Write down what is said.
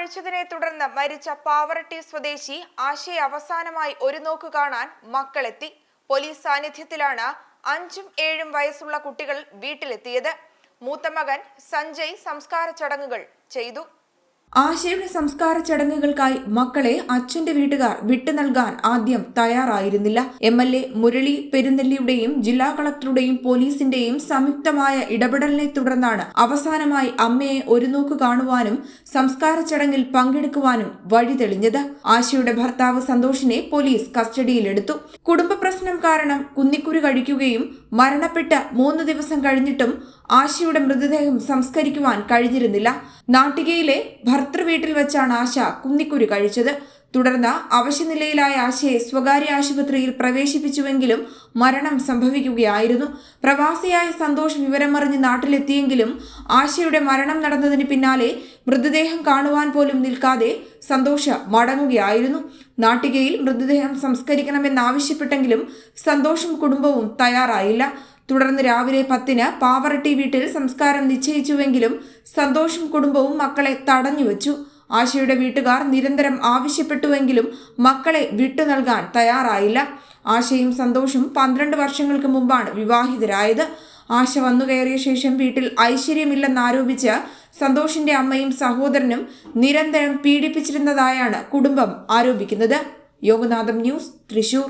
മദ്യപിച്ചതിനെ തുടർന്ന് മരിച്ച പാവറട്ടി സ്വദേശി ആശയെ അവസാനമായി ഒരു നോക്ക് കാണാൻ മക്കളെത്തി. പോലീസ് സാന്നിധ്യത്തിലാണ് അഞ്ചും ഏഴും വയസ്സുള്ള കുട്ടികൾ വീട്ടിലെത്തിയത്. മൂത്തമകൻ സഞ്ജയ് സംസ്കാര ചടങ്ങുകൾ ചെയ്തു. ആശയുടെ സംസ്കാര ചടങ്ങുകൾക്കായി മക്കളെ അച്ഛന്റെ വീട്ടുകാർ വിട്ടു നൽകാൻ ആദ്യം തയ്യാറായിരുന്നില്ല. എം എൽ എ മുരളി പെരുന്നെല്ലിയുടെയും ജില്ലാ കളക്ടറുടെയും പോലീസിന്റെയും സംയുക്തമായ ഇടപെടലിനെ തുടർന്നാണ് അവസാനമായി അമ്മയെ ഒരു നോക്ക് കാണുവാനും സംസ്കാര ചടങ്ങിൽ പങ്കെടുക്കുവാനും വഴി തെളിഞ്ഞത്. ആശയുടെ ഭർത്താവ് സന്തോഷിനെ പോലീസ് കസ്റ്റഡിയിലെടുത്തു. കുടുംബ പ്രശ്നം കാരണം കുന്നിക്കുരു കഴിക്കുകയും മരണപ്പെട്ട് മൂന്ന് ദിവസം കഴിഞ്ഞിട്ടും ആശയുടെ മൃതദേഹം സംസ്കരിക്കുവാൻ കഴിഞ്ഞിരുന്നില്ല. നാട്ടികയിലെ ഭർത്തൃ വീട്ടിൽ വെച്ചാണ് ആശ കുന്നിക്കുരു കഴിച്ചത്. തുടർന്ന് അവശനിലയിലായ ആശയെ സ്വകാര്യ ആശുപത്രിയിൽ പ്രവേശിപ്പിച്ചുവെങ്കിലും മരണം സംഭവിക്കുകയായിരുന്നു. പ്രവാസിയായ സന്തോഷ് വിവരമറിഞ്ഞ് നാട്ടിലെത്തിയെങ്കിലും ആശയുടെ മരണം നടന്നതിന് പിന്നാലെ മൃതദേഹം കാണുവാൻ പോലും നിൽക്കാതെ സന്തോഷ് മടങ്ങുകയായിരുന്നു. നാട്ടികയിൽ മൃതദേഹം സംസ്കരിക്കണമെന്നാവശ്യപ്പെട്ടെങ്കിലും സന്തോഷും കുടുംബവും തയ്യാറായില്ല. തുടർന്ന് രാവിലെ പത്തിന് പാവറട്ടി വീട്ടിൽ സംസ്കാരം നിശ്ചയിച്ചുവെങ്കിലും സന്തോഷും കുടുംബവും മക്കളെ തടഞ്ഞുവച്ചു ആശയുടെ വീട്ടുകാർ നിരന്തരം ആവശ്യപ്പെട്ടുവെങ്കിലും മക്കളെ വിട്ടു നൽകാൻ തയ്യാറായില്ല. ആശയും സന്തോഷും പന്ത്രണ്ട് വർഷങ്ങൾക്ക് മുമ്പാണ് വിവാഹിതരായത്. ആശ വന്നു കയറിയ ശേഷം വീട്ടിൽ ഐശ്വര്യമില്ലെന്നാരോപിച്ച് സന്തോഷിന്റെ അമ്മയും സഹോദരനും നിരന്തരം പീഡിപ്പിച്ചിരുന്നതായാണ് കുടുംബം ആരോപിക്കുന്നത്. യോഗനാഥം ന്യൂസ് തൃശൂർ.